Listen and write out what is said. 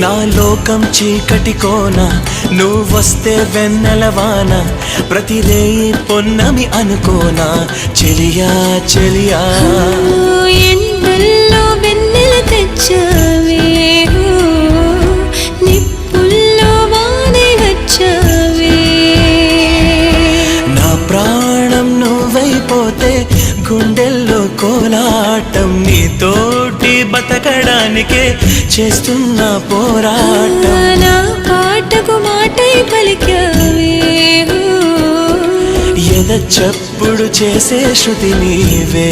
లోకం చీకటి కోన నువ్వు వస్తే వెన్నెలవాన ప్రతిదేయి పొన్నమి అనుకోనా. చెలియా చెలియా. ఎండల్లో వెన్నెల తెచ్చావే నిప్పుల్లో వానే వచ్చావే నా ప్రాణం నువ్వైపోతే గుండెల్లో కోలాటం నీతోటి బతకడానికే చేస్తున్న పోరాటం. నా పాటకు మాటై పలికావే. ఎద చప్పుడు చేసే శృతి నీవే.